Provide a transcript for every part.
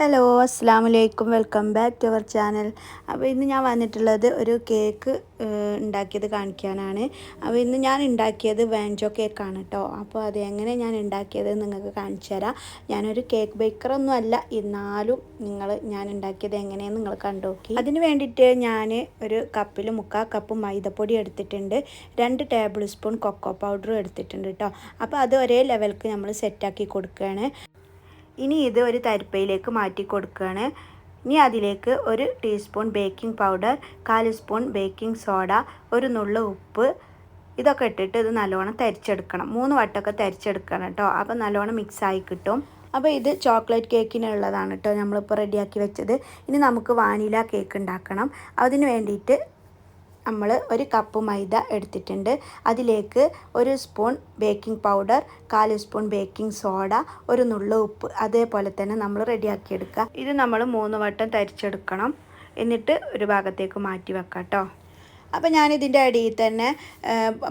Hello അസ്സാം വലൈക്കും welcome back to our channel. അപ്പോൾ ഇന്ന് ഞാൻ വന്നിട്ടുള്ളത് ഒരു കേക്ക് ഉണ്ടാക്കിയത് കാണിക്കാനാണ്. അപ്പോൾ ഇന്ന് ഞാൻ ഉണ്ടാക്കിയത് വാൻജോ കേക്കാണ് കേട്ടോ. അപ്പോൾ അത് എങ്ങനെ ഞാൻ ഉണ്ടാക്കിയത് നിങ്ങൾക്ക് കാണിച്ചു തരാം. ഞാനൊരു കേക്ക് ബേക്കറൊന്നും അല്ല എന്നാലും നിങ്ങൾ ഞാൻ ഉണ്ടാക്കിയത് എങ്ങനെയെന്ന് നിങ്ങൾ കണ്ടോക്കി അതിന് വേണ്ടിയിട്ട് ഞാൻ ഒരു കപ്പിൽ മുക്കാൽ കപ്പ് മൈദപ്പൊടി എടുത്തിട്ടുണ്ട്. രണ്ട് ടേബിൾ സ്പൂൺ കൊക്കോ പൗഡറും എടുത്തിട്ടുണ്ട് കേട്ടോ. അപ്പോൾ അത് ഒരേ ലെവൽക്ക് നമ്മൾ സെറ്റാക്കി കൊടുക്കുകയാണ്. ഇനി ഇത് ഒരു തരിപ്പയിലേക്ക് മാറ്റി കൊടുക്കുകയാണ്. ഇനി അതിലേക്ക് ഒരു ടീസ്പൂൺ ബേക്കിംഗ് പൗഡർ കാൽ സ്പൂൺ ബേക്കിംഗ് സോഡ ഒരു നുള്ളു ഉപ്പ് ഇതൊക്കെ ഇട്ടിട്ട് ഇത് നല്ലോണം തരിച്ചെടുക്കണം. മൂന്ന് വട്ടമൊക്കെ തരിച്ചെടുക്കണം കേട്ടോ. അപ്പോൾ നല്ലോണം മിക്സായി കിട്ടും. അപ്പോൾ ഇത് ചോക്ലേറ്റ് കേക്കിനുള്ളതാണ് കേട്ടോ. നമ്മളിപ്പോൾ റെഡിയാക്കി വെച്ചത്. ഇനി നമുക്ക് വാനില കേക്ക് ഉണ്ടാക്കണം. അതിന് വേണ്ടിയിട്ട് നമ്മൾ ഒരു കപ്പ് മൈദ എടുത്തിട്ടുണ്ട്. അതിലേക്ക് ഒരു സ്പൂൺ ബേക്കിംഗ് പൗഡർ കാൽ സ്പൂൺ ബേക്കിംഗ് സോഡ ഒരു നുള്ളു ഉപ്പ് അതേപോലെ തന്നെ നമ്മൾ റെഡിയാക്കിയെടുക്കുക ഇത് നമ്മൾ മൂന്ന് വട്ടം തരിച്ചെടുക്കണം. എന്നിട്ട് ഒരു ഭാഗത്തേക്ക് മാറ്റി വെക്കാം കേട്ടോ അപ്പോൾ ഞാൻ ഇതിന്റെ അടിയിൽ തന്നെ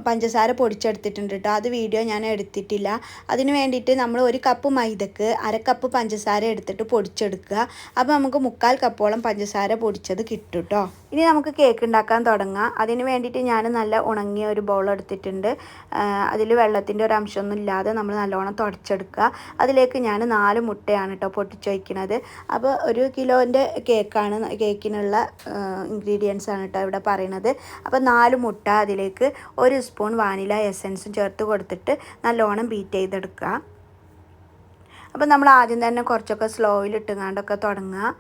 പഞ്ചസാര പൊടിച്ചെടുത്തിട്ടുണ്ട് കേട്ടോ അത് വീഡിയോ ഞാൻ എടുത്തിട്ടില്ല. അതിന് വേണ്ടിയിട്ട് നമ്മൾ ഒരു കപ്പ് മൈദക്ക് അര കപ്പ് പഞ്ചസാര എടുത്തിട്ട് പൊടിച്ചെടുക്കുക. അപ്പോൾ നമുക്ക് മുക്കാൽ കപ്പോളം പഞ്ചസാര പൊടിച്ചത് കിട്ടും കേട്ടോ ഇനി നമുക്ക് കേക്ക് ഉണ്ടാക്കാൻ തുടങ്ങാം. അതിന് വേണ്ടിയിട്ട് ഞാൻ നല്ല ഉണങ്ങിയ ഒരു ബൗൾ എടുത്തിട്ടുണ്ട്. അതിൽ വെള്ളത്തിന്റെ ഒരു അംശമൊന്നും ഇല്ലാതെ നമ്മൾ നല്ലോണം തുടച്ചെടുക്കുക. അതിലേക്ക് ഞാൻ നാല് മുട്ടയാണ് കേട്ടോ പൊട്ടിച്ചൊഴിക്കുന്നത് അപ്പോൾ ഒരു കിലോന്റെ കേക്കാണ് കേക്കിനുള്ള ഇൻഗ്രീഡിയൻസ് ആണ് കേട്ടോ ഇവിടെ പറയുന്നത് അപ്പോൾ നാല് മുട്ട അതിലേക്ക് ഒരു സ്പൂൺ വാനില എസൻസും ചേർത്ത് കൊടുത്തിട്ട് നല്ലോണം ബീറ്റ് ചെയ്തെടുക്കുക. അപ്പോൾ നമ്മൾ ആദ്യം തന്നെ കുറച്ചൊക്കെ സ്ലോയിൽ ഇട്ടുങ്ങാണ്ടൊക്കെ തുടങ്ങുക.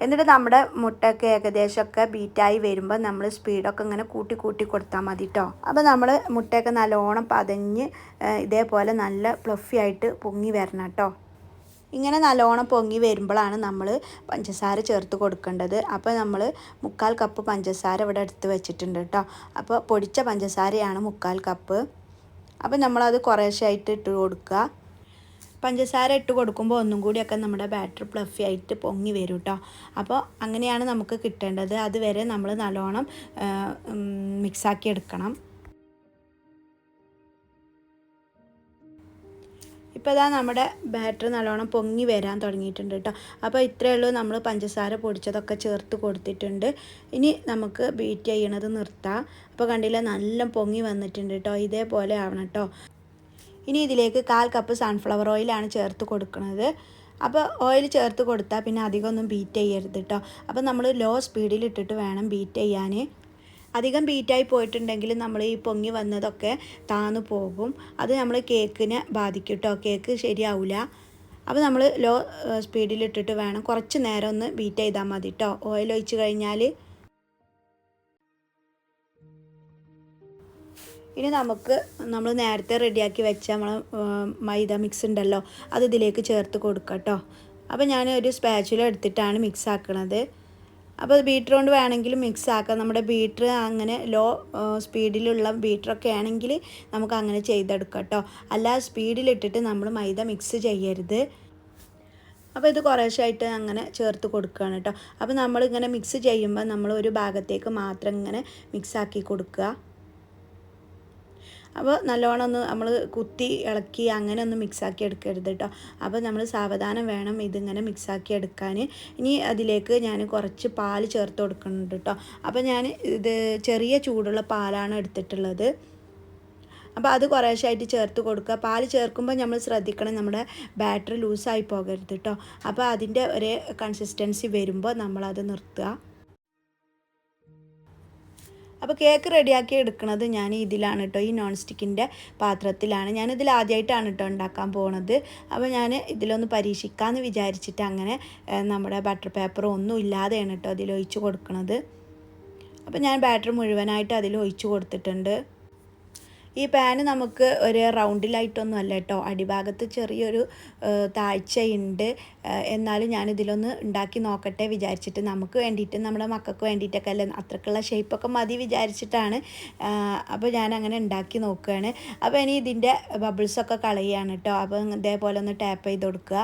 എന്നിട്ട് നമ്മുടെ മുട്ടയൊക്കെ ഏകദേശമൊക്കെ ബീറ്റായി വരുമ്പോൾ നമ്മൾ സ്പീഡൊക്കെ ഇങ്ങനെ കൂട്ടി കൂട്ടി കൊടുത്താൽ മതി കേട്ടോ അപ്പോൾ നമ്മൾ മുട്ടയൊക്കെ നല്ലോണം പതഞ്ഞ് ഇതേപോലെ നല്ല പ്ലഫി ആയിട്ട് പൊങ്ങി വരണം കേട്ടോ ഇങ്ങനെ നല്ലോണം പൊങ്ങി വരുമ്പോഴാണ് നമ്മൾ പഞ്ചസാര ചേർത്ത് കൊടുക്കേണ്ടത്. അപ്പോൾ നമ്മൾ മുക്കാൽ കപ്പ് പഞ്ചസാര ഇവിടെ എടുത്ത് വെച്ചിട്ടുണ്ട് കേട്ടോ അപ്പോൾ പൊടിച്ച പഞ്ചസാരയാണ് മുക്കാൽ കപ്പ്. അപ്പോൾ നമ്മളത് കുറേശ്ശായിട്ട് ഇട്ട് കൊടുക്കുക പഞ്ചസാര ഇട്ട് കൊടുക്കുമ്പോൾ ഒന്നും കൂടിയൊക്കെ നമ്മുടെ ബാറ്റർ പ്ലഫി ആയിട്ട് പൊങ്ങി വരും കേട്ടോ അപ്പോൾ അങ്ങനെയാണ് നമുക്ക് കിട്ടേണ്ടത്. അതുവരെ നമ്മൾ നല്ലോണം മിക്സാക്കി എടുക്കണം. ഇപ്പോൾ ഇതാ നമ്മുടെ ബാറ്റർ നല്ലോണം പൊങ്ങി വരാൻ തുടങ്ങിയിട്ടുണ്ട് കേട്ടോ. അപ്പോൾ ഇത്രയേ ഉള്ളൂ. നമ്മൾ പഞ്ചസാര പൊടിച്ചതൊക്കെ ചേർത്ത് കൊടുത്തിട്ടുണ്ട്. ഇനി നമുക്ക് ബീറ്റ് ചെയ്യണത് നിർത്താം. അപ്പോൾ കണ്ടില്ല നല്ല പൊങ്ങി വന്നിട്ടുണ്ട് കേട്ടോ. ഇതേപോലെ ആവണം കേട്ടോ. ഇനി ഇതിലേക്ക് കാൽ കപ്പ് സൺഫ്ലവർ ഓയിലാണ് ചേർത്ത് കൊടുക്കുന്നത് അപ്പോൾ ഓയിൽ ചേർത്ത് കൊടുത്താൽ പിന്നെ അധികമൊന്നും ബീറ്റ് ചെയ്യരുത് കേട്ടോ. അപ്പോൾ നമ്മൾ ലോ സ്പീഡിൽ ഇട്ടിട്ട് വേണം ബീറ്റ് ചെയ്യാൻ. അധികം ബീറ്റായി പോയിട്ടുണ്ടെങ്കിൽ നമ്മൾ ഈ പൊങ്ങി വന്നതൊക്കെ താന്നു പോകും. അത് നമ്മൾ കേക്കിനെ ബാധിക്കും കേട്ടോ കേക്ക് ശരിയാവില്ല അപ്പോൾ നമ്മൾ ലോ സ്പീഡിൽ ഇട്ടിട്ട് വേണം കുറച്ച് നേരം ഒന്ന് ബീറ്റ് ചെയ്താൽ മതി കേട്ടോ ഓയിൽ ഒഴിച്ച് കഴിഞ്ഞാൽ ഇനി നമുക്ക് നമ്മൾ നേരത്തെ റെഡിയാക്കി വെച്ച നമ്മൾ മൈദ മിക്സ് ഉണ്ടല്ലോ. അത് ഇതിലേക്ക് ചേർത്ത് കൊടുക്കാം കേട്ടോ അപ്പോൾ ഞാൻ ഒരു സ്പാച്ചുല എടുത്തിട്ടാണ് മിക്സ് ആക്കണത്. അപ്പോൾ ബീറ്റർ കൊണ്ട് വേണമെങ്കിൽ മിക്സ് ആക്കാം. നമ്മുടെ ബീറ്റർ അങ്ങനെ ലോ സ്പീഡിലുള്ള ബീറ്ററൊക്കെ ആണെങ്കിൽ നമുക്ക് അങ്ങനെ ചെയ്തെടുക്കാം കേട്ടോ അല്ല സ്പീഡിലിട്ടിട്ട് നമ്മൾ മൈദ മിക്സ് ചെയ്യരുത്. അപ്പോൾ ഇത് കുറേശ്ശായിട്ട് അങ്ങനെ ചേർത്ത് കൊടുക്കുകയാണ് കേട്ടോ അപ്പോൾ നമ്മളിങ്ങനെ മിക്സ് ചെയ്യുമ്പോൾ നമ്മൾ ഒരു ഭാഗത്തേക്ക് മാത്രം ഇങ്ങനെ മിക്സാക്കി കൊടുക്കുക. അപ്പോൾ നല്ലോണം ഒന്ന് നമ്മൾ കുത്തി ഇളക്കി അങ്ങനെ ഒന്ന് മിക്സാക്കി എടുക്കരുത് കേട്ടോ അപ്പോൾ നമ്മൾ സാവധാനം വേണം ഇതിങ്ങനെ മിക്സാക്കി എടുക്കാൻ ഇനി അതിലേക്ക് ഞാൻ കുറച്ച് പാൽ ചേർത്ത് കൊടുക്കുന്നുണ്ട് കേട്ടോ അപ്പോൾ ഞാൻ ഇത് ചെറിയ ചൂടുള്ള പാലാണ് എടുത്തിട്ടുള്ളത്. അപ്പോൾ അത് കുറേശ്ശായിട്ട് ചേർത്ത് കൊടുക്കുക. പാൽ ചേർക്കുമ്പോൾ നമ്മൾ ശ്രദ്ധിക്കണം നമ്മുടെ ബാറ്ററി ലൂസായി പോകരുത് കേട്ടോ അപ്പോൾ അതിന്റെ ഒരേ കൺസിസ്റ്റൻസി വരുമ്പോൾ നമ്മളത് നിർത്തുക. അപ്പോൾ കേക്ക് റെഡിയാക്കി എടുക്കുന്നത് ഞാൻ ഇതിലാണ് കേട്ടോ ഈ നോൺ സ്റ്റിക്കിന്റെ പാത്രത്തിലാണ്. ഞാൻ ഇതിൽ ആദ്യമായിട്ടാണ് കേട്ടോ ഉണ്ടാക്കാൻ പോണത്. അപ്പോൾ ഞാൻ ഇതിലൊന്ന് പരീക്ഷിക്കാമെന്ന് വിചാരിച്ചിട്ട് അങ്ങനെ നമ്മുടെ ബട്ടർ പേപ്പർ ഒന്നും ഇല്ലാതെയാണ് കേട്ടോ അതിൽ ഒഴിച്ച് കൊടുക്കുന്നത് അപ്പോൾ ഞാൻ ബാറ്റർ മുഴുവനായിട്ട് അതിൽ ഒഴിച്ച് കൊടുത്തിട്ടുണ്ട്. ഈ പാന് നമുക്ക് ഒരു റൗണ്ടിലായിട്ടൊന്നും അല്ല കേട്ടോ. അടിഭാഗത്ത് ചെറിയൊരു താഴ്ചയുണ്ട് എന്നാലും ഞാനിതിലൊന്ന് ഉണ്ടാക്കി നോക്കട്ടെ വിചാരിച്ചിട്ട് നമുക്ക് വേണ്ടിയിട്ട് നമ്മുടെ മക്കൾക്ക് വേണ്ടിയിട്ടൊക്കെ അല്ല അത്രക്കുള്ള ഷേപ്പൊക്കെ മതി വിചാരിച്ചിട്ടാണ്. അപ്പോൾ ഞാൻ അങ്ങനെ ഉണ്ടാക്കി നോക്കുകയാണ്. അപ്പോൾ ഇനി ഇതിന്റെ ബബിൾസൊക്കെ കളയുകയാണ് കേട്ടോ. അപ്പോൾ ഇതേപോലെ ഒന്ന് ടാപ്പ് ചെയ്ത് കൊടുക്കുക.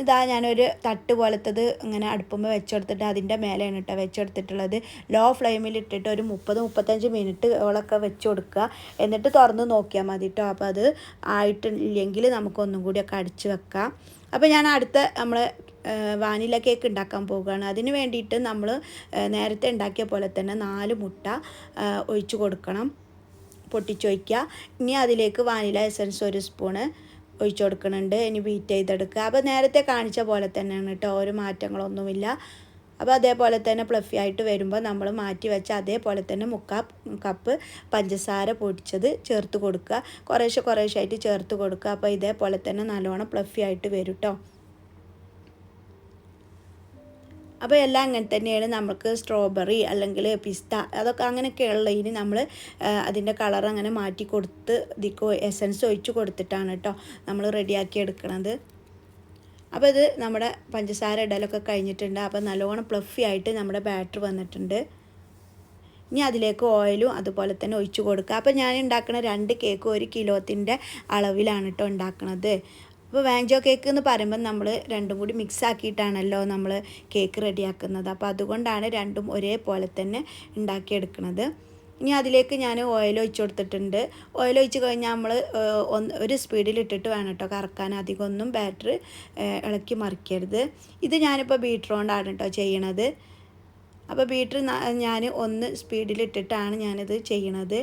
ഇതാ ഞാനൊരു തട്ട് പോലത്തത് ഇങ്ങനെ അടുപ്പുമ്പോൾ വെച്ചെടുത്തിട്ട് അതിന്റെ മേലെയാണ് കേട്ടോ വെച്ചെടുത്തിട്ടുള്ളത്. ലോ ഫ്ലെയിമിൽ ഇട്ടിട്ട് ഒരു മുപ്പത് മുപ്പത്തഞ്ച് മിനിറ്റ് ഓളൊക്കെ വെച്ച് കൊടുക്കുക. എന്നിട്ട് തുറന്ന് നോക്കിയാൽ മതി കേട്ടോ. അപ്പോൾ അത് ആയിട്ടില്ലെങ്കിൽ നമുക്കൊന്നും കൂടിയൊക്കെ അടിച്ച് വെക്കാം. അപ്പോൾ ഞാൻ അടുത്ത നമ്മൾ വാനില കേക്ക് ഉണ്ടാക്കാൻ പോവുകയാണ്. അതിന് വേണ്ടിയിട്ട് നമ്മൾ നേരത്തെ ഉണ്ടാക്കിയ പോലെ തന്നെ നാല് മുട്ട ഒഴിച്ച് കൊടുക്കണം. പൊട്ടിച്ചൊഴിക്കുക. ഇനി അതിലേക്ക് വാനില എസൻസ് ഒരു സ്പൂണ് ഒഴിച്ചു കൊടുക്കുന്നുണ്ട് ഇനി ബീറ്റ് ചെയ്തെടുക്കുക. അപ്പോൾ നേരത്തെ കാണിച്ച പോലെ തന്നെയാണ് കേട്ടോ. ഒരു മാറ്റങ്ങളൊന്നുമില്ല. അപ്പോൾ അതേപോലെ തന്നെ പ്ലഫി ആയിട്ട് വരുമ്പോൾ നമ്മൾ മാറ്റി വെച്ച അതേപോലെ തന്നെ മുക്കാ കപ്പ് പഞ്ചസാര പൊടിച്ചത് ചേർത്ത് കൊടുക്കുക. കുറേശ്ശെ കുറേശ്ശെ ആയിട്ട് ചേർത്ത് കൊടുക്കുക. അപ്പോൾ ഇതേപോലെ തന്നെ നല്ലോണം പ്ലഫി ആയിട്ട് വരും കേട്ടോ. അപ്പോൾ എല്ലാം അങ്ങനെ തന്നെയാണ്. നമുക്ക് സ്ട്രോബെറി അല്ലെങ്കിൽ പിസ്ത അതൊക്കെ അങ്ങനെയൊക്കെയുള്ള ഇനി നമ്മൾ അതിന്റെ കളർ അങ്ങനെ മാറ്റി കൊടുത്ത് ഇതിക്കോ എസൻസ് ഒഴിച്ച് കൊടുത്തിട്ടാണ് കേട്ടോ നമ്മൾ റെഡിയാക്കി എടുക്കുന്നത് അപ്പോൾ ഇത് നമ്മുടെ പഞ്ചസാര ഇടലൊക്കെ കഴിഞ്ഞിട്ടുണ്ട്. അപ്പോൾ നല്ലോണം പ്ലഫി ആയിട്ട് നമ്മുടെ ബാറ്റർ വന്നിട്ടുണ്ട്. ഇനി അതിലേക്ക് ഓയിലും അതുപോലെ തന്നെ ഒഴിച്ചു കൊടുക്കുക. അപ്പോൾ ഞാൻ ഉണ്ടാക്കുന്ന രണ്ട് കേക്ക് ഒരു കിലോത്തിന്റെ അളവിലാണ് കേട്ടോ ഉണ്ടാക്കുന്നത് അപ്പോൾ വാഞ്ചോ കേക്ക് എന്ന് പറയുമ്പോൾ നമ്മൾ രണ്ടും കൂടി മിക്സ് ആക്കിയിട്ടാണല്ലോ നമ്മൾ കേക്ക് റെഡിയാക്കുന്നത്. അപ്പോൾ അതുകൊണ്ടാണ് രണ്ടും ഒരേപോലെ തന്നെ ഉണ്ടാക്കിയെടുക്കുന്നത്. ഇനി അതിലേക്ക് ഞാൻ ഓയിൽ ഒഴിച്ച് കൊടുത്തിട്ടുണ്ട്. ഓയിൽ ഒഴിച്ച് കഴിഞ്ഞാൽ നമ്മൾ ഒരു സ്പീഡിൽ ഇട്ടിട്ട് വേണം കേട്ടോ കറക്കാൻ. അധികമൊന്നും ബാറ്റർ ഇളക്കി മറിക്കരുത്. ഇത് ഞാനിപ്പോൾ കൊണ്ടാണ് കേട്ടോ ചെയ്യണത്. അപ്പോൾ ബീറ്റർ ഞാൻ ഒന്ന് സ്പീഡിലിട്ടിട്ടാണ് ഞാനിത് ചെയ്യണത്.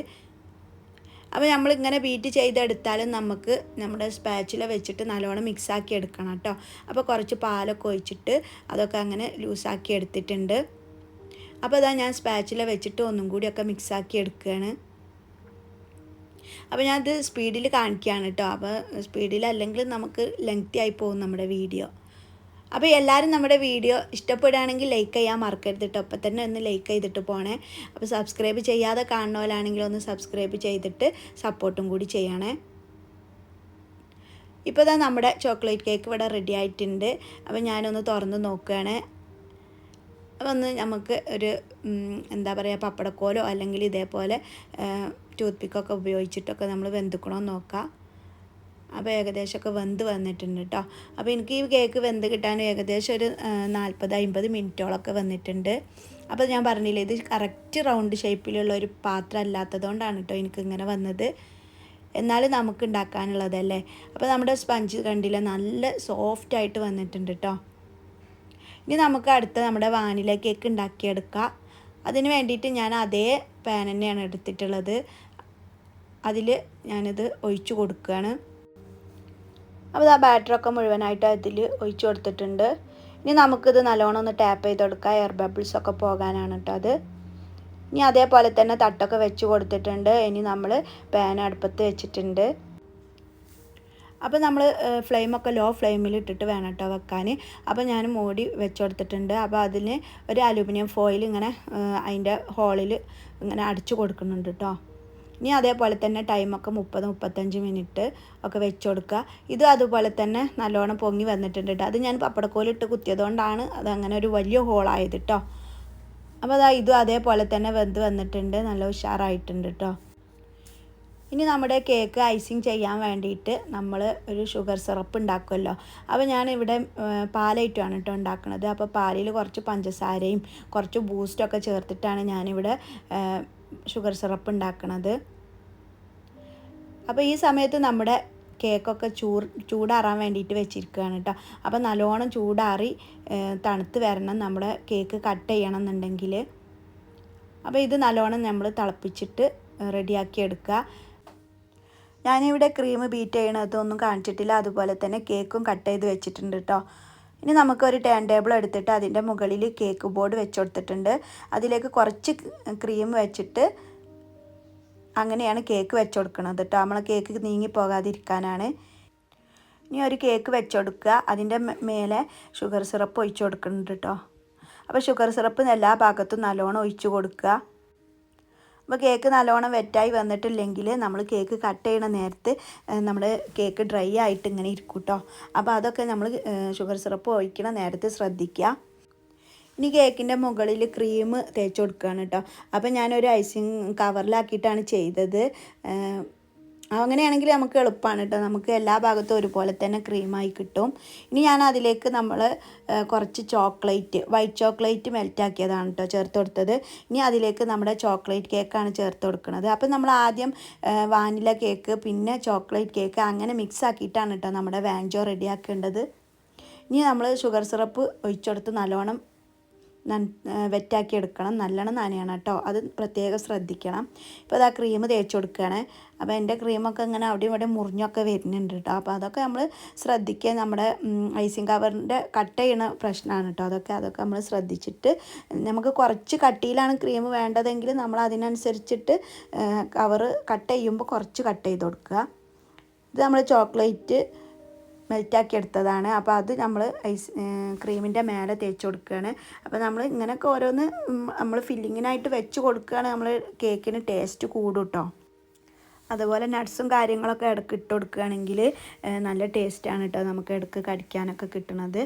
അപ്പോൾ നമ്മളിങ്ങനെ ബീറ്റ് ചെയ്തെടുത്താലും നമുക്ക് നമ്മുടെ സ്പാച്ചില വെച്ചിട്ട് നല്ലോണം മിക്സാക്കി എടുക്കണം കേട്ടോ അപ്പോൾ കുറച്ച് പാലൊക്കെ ഒഴിച്ചിട്ട് അതൊക്കെ അങ്ങനെ ലൂസാക്കി എടുത്തിട്ടുണ്ട്. അപ്പോൾ അതാ ഞാൻ സ്പാച്ചില വെച്ചിട്ട് ഒന്നും കൂടിയൊക്കെ മിക്സാക്കി എടുക്കുകയാണ് അപ്പോൾ ഞാനത് സ്പീഡിൽ കാണിക്കുകയാണ് കേട്ടോ അപ്പോൾ സ്പീഡിൽ അല്ലെങ്കിൽ നമുക്ക് ലെങ്ത്തി ആയി പോകും നമ്മുടെ വീഡിയോ അപ്പോൾ എല്ലാവരും നമ്മുടെ വീഡിയോ ഇഷ്ടപ്പെടുകയാണെങ്കിൽ ലൈക്ക് ചെയ്യാൻ മറക്കരുത് കേട്ടോ അപ്പം തന്നെ ഒന്ന് ലൈക്ക് ചെയ്തിട്ട് പോണേ. അപ്പോൾ സബ്സ്ക്രൈബ് ചെയ്യാതെ കാണുന്നവരാണെങ്കിൽ ഒന്ന് സബ്സ്ക്രൈബ് ചെയ്തിട്ട് സപ്പോർട്ടും കൂടി ചെയ്യണേ. ഇപ്പോൾ ഇതാ നമ്മുടെ ചോക്ലേറ്റ് കേക്ക് ഇവിടെ റെഡി ആയിട്ടുണ്ട്. അപ്പോൾ ഞാനൊന്ന് തുറന്ന് നോക്കുകയാണ്. അപ്പോൾ ഒന്ന് നമുക്ക് ഒരു എന്താ പറയുക പപ്പടക്കോലോ അല്ലെങ്കിൽ ഇതേപോലെ ടൂത്ത് പിക്കൊക്കെ ഉപയോഗിച്ചിട്ടൊക്കെ നമ്മൾ വെന്തുക്കണോ നോക്കാം. അപ്പോൾ ഏകദേശമൊക്കെ വെന്ത് വന്നിട്ടുണ്ട് കേട്ടോ. അപ്പോൾ എനിക്ക് ഈ കേക്ക് വെന്ത് കിട്ടാൻ ഏകദേശം ഒരു നാൽപ്പത് അമ്പത് മിനിറ്റോളൊക്കെ വന്നിട്ടുണ്ട്. അപ്പോൾ ഞാൻ പറഞ്ഞില്ലേ ഇത് കറക്റ്റ് റൗണ്ട് ഷേപ്പിലുള്ള ഒരു പാത്രം അല്ലാത്തതുകൊണ്ടാണ് കേട്ടോ എനിക്കിങ്ങനെ വന്നത്. എന്നാലും നമുക്ക് ഉണ്ടാക്കാനുള്ളതല്ലേ. അപ്പോൾ നമ്മുടെ സ്പഞ്ച് കണ്ടില്ല നല്ല സോഫ്റ്റ് ആയിട്ട് വന്നിട്ടുണ്ട് കേട്ടോ. ഇനി നമുക്ക് അടുത്ത നമ്മുടെ വാനില കേക്ക് ഉണ്ടാക്കിയെടുക്കാം. അതിന് വേണ്ടിയിട്ട് ഞാൻ അതേ പാൻ തന്നെയാണ് എടുത്തിട്ടുള്ളത്. അതിൽ ഞാനിത് ഒഴിച്ചു കൊടുക്കുകയാണ്. അപ്പോൾ ആ ബാറ്ററൊക്കെ മുഴുവനായിട്ട് അതിൽ ഒഴിച്ചു കൊടുത്തിട്ടുണ്ട്. ഇനി നമുക്കിത് നല്ലോണം ഒന്ന് ടാപ്പ് ചെയ്ത് കൊടുക്കാം. എയർ ബബിൾസ് ഒക്കെ പോകാനാണ് കേട്ടോ അത്. ഇനി അതേപോലെ തന്നെ തട്ടൊക്കെ വെച്ച് കൊടുത്തിട്ടുണ്ട്. ഇനി നമ്മൾ പാൻ അടുപ്പത്ത് വെച്ചിട്ടുണ്ട്. അപ്പോൾ നമ്മൾ ഫ്ലെയിമൊക്കെ ലോ ഫ്ലെയിമിൽ ഇട്ടിട്ട് വേണം കേട്ടോ വെക്കാൻ. അപ്പോൾ ഞാൻ മൂടി വെച്ച് കൊടുത്തിട്ടുണ്ട്. അപ്പോൾ അതിന് ഒരു അലുമിനിയം ഫോയിൽ ഇങ്ങനെ അതിന്റെ ഹോളിൽ ഇങ്ങനെ അടിച്ചു കൊടുക്കുന്നുണ്ട് കേട്ടോ ഇനി അതേപോലെ തന്നെ ടൈമൊക്കെ മുപ്പത് മുപ്പത്തഞ്ച് മിനിറ്റ് ഒക്കെ വെച്ച് കൊടുക്കുക ഇത് അതുപോലെ തന്നെ നല്ലോണം പൊങ്ങി വന്നിട്ടുണ്ട് കേട്ടോ അത് ഞാൻ പപ്പടക്കോലിട്ട് കുത്തിയതുകൊണ്ടാണ് അതങ്ങനെ ഒരു വലിയ ഹോളായത് കേട്ടോ അപ്പോൾ അതാ ഇതും അതേപോലെ തന്നെ വെന്ത് വന്നിട്ടുണ്ട്. നല്ല ഉഷാറായിട്ടുണ്ട് കേട്ടോ ഇനി നമ്മുടെ കേക്ക് ഐസിങ് ചെയ്യാൻ വേണ്ടിയിട്ട് നമ്മൾ ഒരു ഷുഗർ സിറപ്പ് ഉണ്ടാക്കുമല്ലോ. അപ്പോൾ ഞാനിവിടെ പാലായിട്ടാണ് കേട്ടോ ഉണ്ടാക്കുന്നത് അപ്പോൾ പാലിൽ കുറച്ച് പഞ്ചസാരയും കുറച്ച് ബൂസ്റ്റൊക്കെ ചേർത്തിട്ടാണ് ഞാനിവിടെ ഷുഗർ സിറപ്പ് ഉണ്ടാക്കുന്നത് അപ്പോൾ ഈ സമയത്ത് നമ്മുടെ കേക്കൊക്കെ ചൂർ ചൂടാറാൻ വേണ്ടിയിട്ട് വെച്ചിരിക്കുകയാണ് കേട്ടോ. അപ്പോൾ നല്ലോണം ചൂടാറി തണുത്ത് വരണം നമ്മുടെ കേക്ക് കട്ട് ചെയ്യണം എന്നുണ്ടെങ്കിൽ അപ്പോൾ ഇത് നല്ലോണം നമ്മൾ തിളപ്പിച്ചിട്ട് റെഡിയാക്കി എടുക്കുക. ഞാനിവിടെ ക്രീം ബീറ്റ് ചെയ്യണതൊന്നും കാണിച്ചിട്ടില്ല. അതുപോലെ തന്നെ കേക്കും കട്ട് ചെയ്ത് വെച്ചിട്ടുണ്ട് കേട്ടോ ഇനി നമുക്കൊരു ടേൺ ടേബിൾ എടുത്തിട്ട് അതിന്റെ മുകളിൽ കേക്ക് ബോർഡ് വെച്ച് കൊടുത്തിട്ടുണ്ട്. അതിലേക്ക് കുറച്ച് ക്രീം വെച്ചിട്ട് അങ്ങനെയാണ് കേക്ക് വെച്ച് കൊടുക്കുന്നത് കേട്ടോ നമ്മളെ കേക്ക് നീങ്ങി പോകാതിരിക്കാനാണ്. ഇനി ഒരു കേക്ക് വെച്ച് കൊടുക്കുക. അതിന്റെ മേലെ ഷുഗർ സിറപ്പ് ഒഴിച്ചു കൊടുക്കുന്നുണ്ട് കേട്ടോ അപ്പോൾ ഷുഗർ സിറപ്പ് എല്ലാ ഭാഗത്തും നല്ലോണം ഒഴിച്ചു കൊടുക്കുക. അപ്പോൾ കേക്ക് നല്ലോണം വെറ്റായി വന്നിട്ടില്ലെങ്കിൽ നമ്മൾ കേക്ക് കട്ട് ചെയ്യണ നേരത്ത് നമ്മൾ കേക്ക് ഡ്രൈ ആയിട്ട് ഇങ്ങനെ ഇരിക്കും കേട്ടോ അപ്പോൾ അതൊക്കെ നമ്മൾ ഷുഗർ സിറപ്പ് ഒഴിക്കണ നേരത്ത് ശ്രദ്ധിക്കുക ഇനി കേക്കിന്റെ മുകളിൽ ക്രീം തേച്ച് കൊടുക്കുകയാണ് കേട്ടോ. അപ്പോൾ ഞാനൊരു ഐസിങ് കവറിലാക്കിയിട്ടാണ് ചെയ്തത്. അങ്ങനെയാണെങ്കിൽ നമുക്ക് എളുപ്പമാണ് കേട്ടോ. നമുക്ക് എല്ലാ ഭാഗത്തും ഒരുപോലെ തന്നെ ക്രീമായി കിട്ടും. ഇനി ഞാൻ അതിലേക്ക് നമ്മൾ കുറച്ച് ചോക്ലേറ്റ് വൈറ്റ് ചോക്ലേറ്റ് മെൽറ്റാക്കിയതാണ് കേട്ടോ ചേർത്ത് കൊടുത്തത്. ഇനി അതിലേക്ക് നമ്മുടെ ചോക്ലേറ്റ് കേക്കാണ് ചേർത്ത് കൊടുക്കുന്നത് അപ്പം നമ്മൾ ആദ്യം വാനില കേക്ക് പിന്നെ ചോക്ലേറ്റ് കേക്ക് അങ്ങനെ മിക്സ് ആക്കിയിട്ടാണ് കേട്ടോ നമ്മുടെ വാഞ്ചോ റെഡിയാക്കേണ്ടത് ഇനി നമ്മൾ ഷുഗർ സിറപ്പ് ഒഴിച്ചെടുത്ത് നല്ലോണം വെറ്റാക്കി എടുക്കണം. നല്ലോണം നനയണം കേട്ടോ. അത് പ്രത്യേകം ശ്രദ്ധിക്കണം. ഇപ്പോൾ അത് ക്രീം തേച്ച് കൊടുക്കുകയാണ് അപ്പോൾ എന്റെ ക്രീമൊക്കെ ഇങ്ങനെ അവിടെ ഇവിടെ മുറിഞ്ഞൊക്കെ വരുന്നുണ്ട് കേട്ടോ. അപ്പോൾ അതൊക്കെ നമ്മൾ ശ്രദ്ധിക്കുക. നമ്മുടെ ഐസിങ് കവറിന്റെ കട്ട് ചെയ്യണ പ്രശ്നമാണ് കേട്ടോ. അതൊക്കെ അതൊക്കെ നമ്മൾ ശ്രദ്ധിച്ചിട്ട് നമുക്ക് കുറച്ച് കട്ടിയിലാണ് ക്രീം വേണ്ടതെങ്കിൽ നമ്മൾ അതിനനുസരിച്ചിട്ട് കവറ് കട്ട് ചെയ്യുമ്പോൾ കുറച്ച് കട്ട് ചെയ്ത് കൊടുക്കുക. ഇത് നമ്മൾ ചോക്ലേറ്റ് മെൽറ്റാക്കി എടുത്തതാണ്. അപ്പോൾ അത് നമ്മൾ ഐസ് ക്രീമിന്റെ മേലെ തേച്ച് കൊടുക്കുകയാണ് അപ്പോൾ നമ്മൾ ഇങ്ങനെയൊക്കെ ഓരോന്ന് നമ്മൾ ഫില്ലിങ്ങിനായിട്ട് വെച്ച് കൊടുക്കുകയാണ് നമ്മൾ കേക്കിന് ടേസ്റ്റ് കൂടും കേട്ടോ അതുപോലെ നട്ട്സും കാര്യങ്ങളൊക്കെ ഇടയ്ക്ക് ഇട്ട് കൊടുക്കുകയാണെങ്കിൽ നല്ല ടേസ്റ്റാണ് കേട്ടോ നമുക്ക് ഇടയ്ക്ക് കടിക്കാനൊക്കെ കിട്ടണത്.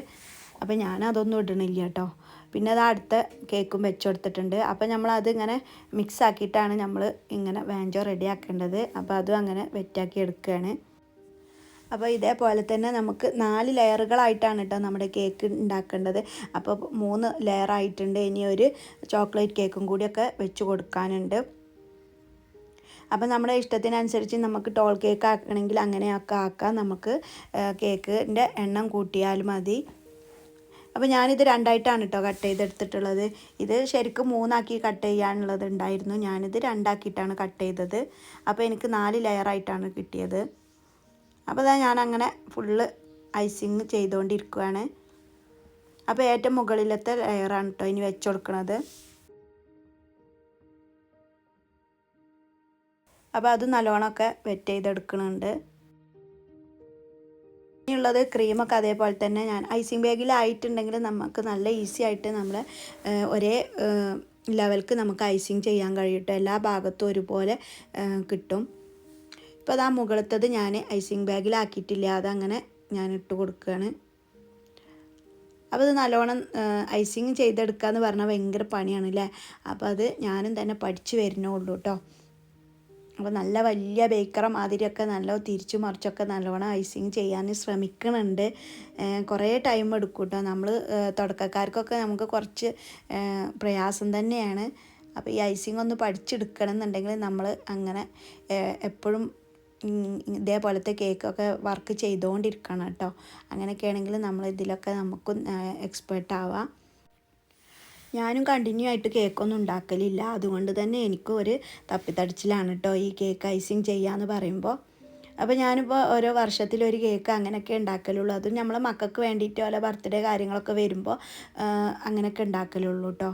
അപ്പോൾ ഞാൻ അതൊന്നും ഇടണില്ല കേട്ടോ പിന്നെ അത് അടുത്ത കേക്കും വെച്ച് കൊടുത്തിട്ടുണ്ട്. അപ്പോൾ നമ്മൾ അത് ഇങ്ങനെ മിക്സ് ആക്കിയിട്ടാണ് നമ്മൾ ഇങ്ങനെ വാഞ്ചോ റെഡി ആക്കേണ്ടത് അപ്പോൾ അതും അങ്ങനെ വെറ്റാക്കി എടുക്കുകയാണ് അപ്പോൾ ഇതേപോലെ തന്നെ നമുക്ക് നാല് ലെയറുകളായിട്ടാണ് കേട്ടോ നമ്മുടെ കേക്ക് ഉണ്ടാക്കേണ്ടത്. അപ്പോൾ മൂന്ന് ലെയറായിട്ടുണ്ട് ഇനി ഒരു ചോക്ലേറ്റ് കേക്കും കൂടിയൊക്കെ വെച്ച് കൊടുക്കാനുണ്ട്. അപ്പോൾ നമ്മുടെ ഇഷ്ടത്തിനനുസരിച്ച് നമുക്ക് ടോൾ കേക്ക് ആക്കണമെങ്കിൽ അങ്ങനെയൊക്കെ ആക്കാം. നമുക്ക് കേക്കിന്റെ എണ്ണം കൂട്ടിയാൽ മതി. അപ്പോൾ ഞാനിത് രണ്ടായിട്ടാണ് കേട്ടോ കട്ട് ചെയ്തെടുത്തിട്ടുള്ളത്. ഇത് ശരിക്കും മൂന്നാക്കി കട്ട് ചെയ്യാനുള്ളത് ഉണ്ടായിരുന്നു. ഞാനിത് രണ്ടാക്കിയിട്ടാണ് കട്ട് ചെയ്തത്. അപ്പോൾ എനിക്ക് നാല് ലെയറായിട്ടാണ് കിട്ടിയത്. അപ്പോൾ അതാ ഞാനങ്ങനെ ഫുള്ള് ഐസിങ് ചെയ്തുകൊണ്ടിരിക്കുകയാണ് അപ്പോൾ ഏറ്റവും മുകളിലത്തെ ലെയറാണ് കേട്ടോ ഇനി വെച്ച് കൊടുക്കുന്നത് അപ്പോൾ അത് നല്ലോണമൊക്കെ വെറ്റ് ചെയ്തെടുക്കുന്നുണ്ട് ഇനിയുള്ളത് ക്രീമൊക്കെ അതേപോലെ തന്നെ ഞാൻ ഐസിങ് ബാഗിലായിട്ടുണ്ടെങ്കിൽ നമുക്ക് നല്ല ഈസി ആയിട്ട് നമ്മൾ ഒരേ ലെവൽക്ക് നമുക്ക് ഐസിങ് ചെയ്യാൻ കഴിയും എല്ലാ ഭാഗത്തും ഒരുപോലെ കിട്ടും. ഇപ്പോൾ അതാ മുകളത്തത് ഞാൻ ഐസിങ് ബാഗിലാക്കിയിട്ടില്ല അതങ്ങനെ ഞാൻ ഇട്ട് കൊടുക്കുകയാണ് അപ്പോൾ അത് നല്ലോണം ഐസിങ് ചെയ്തെടുക്കുക എന്ന് പറഞ്ഞാൽ ഭയങ്കര പണിയാണ് അല്ലേ അപ്പോൾ അത് ഞാനും തന്നെ പഠിച്ചു വരുന്നുള്ളൂ കേട്ടോ അപ്പോൾ നല്ല വലിയ ബേക്കറ മാതിരിയൊക്കെ നല്ല തിരിച്ചു മറിച്ചൊക്കെ നല്ലോണം ഐസിങ് ചെയ്യാൻ ശ്രമിക്കുന്നുണ്ട് കുറേ ടൈം എടുക്കും കേട്ടോ നമ്മൾ തുടക്കക്കാർക്കൊക്കെ നമുക്ക് കുറച്ച് പ്രയാസം തന്നെയാണ്. അപ്പോൾ ഈ ഐസിങ് ഒന്ന് പഠിച്ചെടുക്കണം എന്നുണ്ടെങ്കിൽ നമ്മൾ അങ്ങനെ എപ്പോഴും ഇതേപോലത്തെ കേക്കൊക്കെ വർക്ക് ചെയ്തുകൊണ്ടിരിക്കണം കേട്ടോ അങ്ങനെയൊക്കെ ആണെങ്കിൽ നമ്മൾ ഇതിലൊക്കെ നമുക്കും എക്സ്പേർട്ട് ആവാം. ഞാനും കണ്ടിന്യൂ ആയിട്ട് കേക്കൊന്നും ഉണ്ടാക്കലില്ല. അതുകൊണ്ട് തന്നെ എനിക്കും ഒരു തപ്പിത്തടിച്ചിലാണ് കേട്ടോ ഈ കേക്ക് ഐസിങ് ചെയ്യാന്ന് പറയുമ്പോൾ അപ്പോൾ ഞാനിപ്പോൾ ഓരോ വർഷത്തിലൊരു കേക്ക് അങ്ങനെയൊക്കെ ഉണ്ടാക്കലുള്ളൂ. അതും നമ്മളെ മക്കൾക്ക് വേണ്ടിയിട്ട് ഓരോ ബർത്ത്ഡേ കാര്യങ്ങളൊക്കെ വരുമ്പോൾ അങ്ങനെയൊക്കെ ഉണ്ടാക്കലുള്ളൂ കേട്ടോ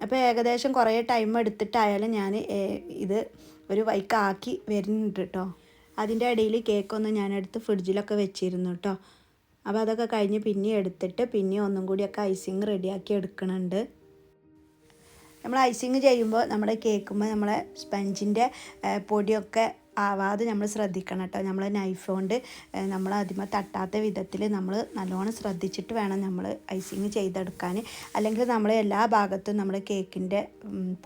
അപ്പോൾ ഏകദേശം കുറേ ടൈം എടുത്തിട്ടായാലും ഞാൻ ഇത് ഒരു വൈക്കാക്കി വരുന്നുണ്ട് കേട്ടോ അതിന്റെ ഇടയിൽ കേക്കൊന്ന് ഞാനെടുത്ത് ഫ്രിഡ്ജിലൊക്കെ വെച്ചിരുന്നു കേട്ടോ അപ്പോൾ അതൊക്കെ കഴിഞ്ഞ് പിന്നെ എടുത്തിട്ട് പിന്നെ ഒന്നും കൂടിയൊക്കെ ഐസിങ് റെഡിയാക്കി എടുക്കണുണ്ട്. നമ്മൾ ഐസിങ് ചെയ്യുമ്പോൾ നമ്മുടെ കേക്കുമ്പോൾ നമ്മളെ സ്പഞ്ചിന്റെ പൊടിയൊക്കെ ആവാതെ നമ്മൾ ശ്രദ്ധിക്കണം കേട്ടോ. നമ്മൾ നൈഫ് കൊണ്ട് നമ്മൾ അതിമ തട്ടാത്ത വിധത്തിൽ നമ്മൾ നല്ലോണം ശ്രദ്ധിച്ചിട്ട് വേണം നമ്മൾ ഐസിങ് ചെയ്തെടുക്കാൻ. അല്ലെങ്കിൽ നമ്മൾ എല്ലാ ഭാഗത്തും നമ്മൾ കേക്കിന്റെ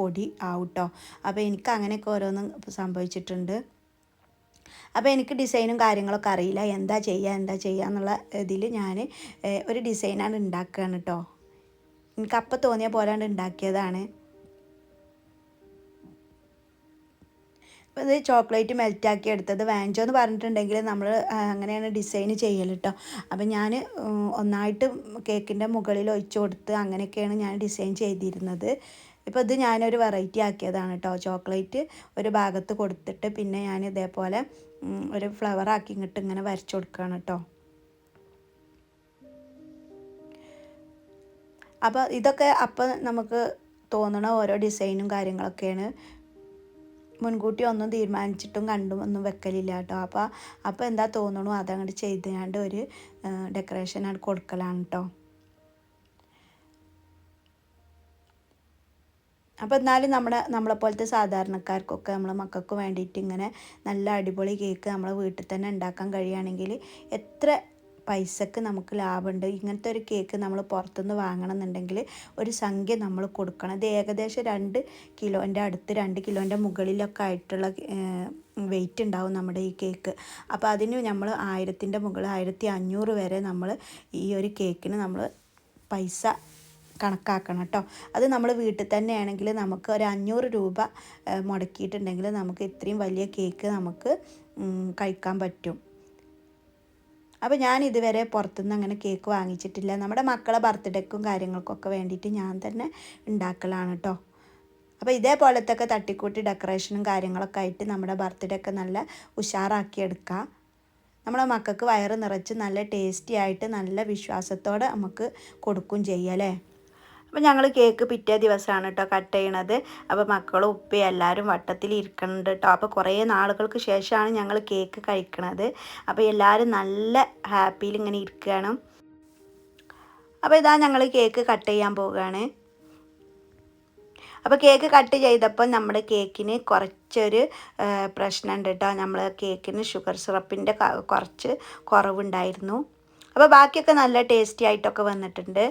പൊടി ആവട്ടോ. അപ്പോൾ എനിക്ക് അങ്ങനെയൊക്കെ ഓരോന്നും സംഭവിച്ചിട്ടുണ്ട്. അപ്പോൾ എനിക്ക് ഡിസൈനും കാര്യങ്ങളൊക്കെ അറിയില്ല. എന്താ ചെയ്യുക എന്താ ചെയ്യുക എന്നുള്ള ഇതിൽ ഞാൻ ഒരു ഡിസൈനാണ് ഉണ്ടാക്കുകയാണ് കേട്ടോ എനിക്ക് അപ്പം തോന്നിയ പോലെയാണ് ഉണ്ടാക്കിയതാണ്. ഇത് ചോക്ലേറ്റ് മെൽറ്റാക്കി എടുത്തത് വാഞ്ചോ എന്ന് പറഞ്ഞിട്ടുണ്ടെങ്കിൽ നമ്മൾ അങ്ങനെയാണ് ഡിസൈൻ ചെയ്യൽ കേട്ടോ അപ്പം ഞാൻ ഒന്നായിട്ട് കേക്കിന്റെ മുകളിൽ ഒഴിച്ചു കൊടുത്ത് അങ്ങനെയൊക്കെയാണ് ഞാൻ ഡിസൈൻ ചെയ്തിരുന്നത്. ഇപ്പോൾ ഇത് ഞാനൊരു വെറൈറ്റി ആക്കിയതാണ് കേട്ടോ ചോക്ലേറ്റ് ഒരു ഭാഗത്ത് കൊടുത്തിട്ട് പിന്നെ ഞാൻ ഇതേപോലെ ഒരു ഫ്ലവർ ആക്കി ഇങ്ങോട്ട് ഇങ്ങനെ വരച്ചു കൊടുക്കുകയാണ് കേട്ടോ അപ്പോൾ ഇതൊക്കെ അപ്പം നമുക്ക് തോന്നണ ഓരോ ഡിസൈനും കാര്യങ്ങളൊക്കെയാണ്. മുൻകൂട്ടി ഒന്നും തീരുമാനിച്ചിട്ടും കണ്ടും ഒന്നും വെക്കലില്ല കേട്ടോ. അപ്പോൾ അപ്പോൾ എന്താ തോന്നണു? അതങ്ങോട്ട് ചെയ്തുകൊണ്ട് ഒരു ഡെക്കറേഷൻ ആണ് കൊടുക്കലാണ് കേട്ടോ അപ്പോൾ എന്നാലും നമ്മുടെ നമ്മളെപ്പോലത്തെ സാധാരണക്കാർക്കൊക്കെ നമ്മളെ മക്കൾക്ക് വേണ്ടിയിട്ട് ഇങ്ങനെ നല്ല അടിപൊളി കേക്ക് നമ്മളെ വീട്ടിൽ തന്നെ ഉണ്ടാക്കാൻ കഴിയുകയാണെങ്കിൽ എത്ര പൈസക്ക് നമുക്ക് ലാഭമുണ്ട്. ഇങ്ങനത്തെ ഒരു കേക്ക് നമ്മൾ പുറത്തുനിന്ന് വാങ്ങണമെന്നുണ്ടെങ്കിൽ ഒരു സംഖ്യ നമ്മൾ കൊടുക്കണം. ഇത് ഏകദേശം രണ്ട് കിലോന്റെ അടുത്ത് രണ്ട് കിലോന്റെ മുകളിലൊക്കെ ആയിട്ടുള്ള വെയിറ്റ് ഉണ്ടാവും നമ്മുടെ ഈ കേക്ക്. അപ്പോൾ അതിന് നമ്മൾ ആയിരത്തിന്റെ മുകളിൽ ആയിരത്തി അഞ്ഞൂറ് വരെ നമ്മൾ ഈ ഒരു കേക്കിന് നമ്മൾ പൈസ കണക്കാക്കണം കേട്ടോ. അത് നമ്മൾ വീട്ടിൽ തന്നെയാണെങ്കിൽ നമുക്ക് ഒരു അഞ്ഞൂറ് രൂപ മുടക്കിയിട്ടുണ്ടെങ്കിൽ നമുക്ക് ഇത്രയും വലിയ കേക്ക് നമുക്ക് കഴിക്കാൻ പറ്റും. അപ്പോൾ ഞാൻ ഇതുവരെ പുറത്തുനിന്ന് അങ്ങനെ കേക്ക് വാങ്ങിച്ചിട്ടില്ല. നമ്മുടെ മക്കളെ ബർത്ത്ഡേക്കും കാര്യങ്ങൾക്കൊക്കെ വേണ്ടിയിട്ട് ഞാൻ തന്നെ ഉണ്ടാക്കലാണ് കേട്ടോ അപ്പോൾ ഇതേപോലത്തെ ഒക്കെ തട്ടിക്കൂട്ടി ഡെക്കറേഷനും കാര്യങ്ങളൊക്കെ ആയിട്ട് നമ്മുടെ ബർത്ത്ഡേ ഒക്കെ നല്ല ഉഷാറാക്കി എടുക്കാം. നമ്മളെ മക്കൾക്ക് വയറ് നിറച്ച് നല്ല ടേസ്റ്റി ആയിട്ട് നല്ല വിശ്വാസത്തോടെ നമുക്ക് കൊടുക്കും ചെയ്യാം അപ്പോൾ ഞങ്ങൾ കേക്ക് പിറ്റേ ദിവസമാണ് കേട്ടോ കട്ട് ചെയ്യണത്. അപ്പോൾ മക്കളും ഉപ്പയും എല്ലാവരും വട്ടത്തിൽ ഇരിക്കുന്നുണ്ട് കേട്ടോ അപ്പോൾ കുറേ നാളുകൾക്ക് ശേഷമാണ് ഞങ്ങൾ കേക്ക് കഴിക്കണത്. അപ്പോൾ എല്ലാവരും നല്ല ഹാപ്പിയിൽ ഇങ്ങനെ ഇരിക്കുകയാണ് അപ്പോൾ ഇതാ ഞങ്ങൾ കേക്ക് കട്ട് ചെയ്യാൻ പോവുകയാണ് അപ്പോൾ കേക്ക് കട്ട് ചെയ്തപ്പോൾ നമ്മുടെ കേക്കിന് കുറച്ചൊരു പ്രശ്നം പ്രശ്നമുണ്ട് കേട്ടോ നമ്മൾ കേക്കിന് ഷുഗർ സിറപ്പിന്റെ കുറച്ച് കുറവുണ്ടായിരുന്നു. അപ്പോൾ ബാക്കിയൊക്കെ നല്ല ടേസ്റ്റി ആയിട്ടൊക്കെ വന്നിട്ടുണ്ട്.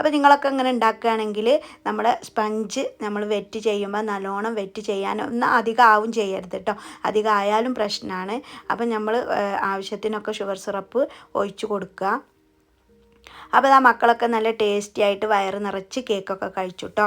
അപ്പോൾ നിങ്ങളൊക്കെ അങ്ങനെ ഉണ്ടാക്കുകയാണെങ്കിൽ നമ്മുടെ സ്പഞ്ച് നമ്മൾ വെറ്റ് ചെയ്യുമ്പോൾ നല്ലോണം വെറ്റ് ചെയ്യാൻ ഒന്ന് അധികം ആവും ചെയ്യരുത് കേട്ടോ അധികം ആയാലും പ്രശ്നമാണ്. അപ്പം നമ്മൾ ആവശ്യത്തിനൊക്കെ ഷുഗർ സിറപ്പ് ഒഴിച്ചു കൊടുക്കുക. അപ്പോൾ ആ മക്കളൊക്കെ നല്ല ടേസ്റ്റി ആയിട്ട് വയറ് നിറച്ച് കേക്കൊക്കെ കഴിച്ചു കേട്ടോ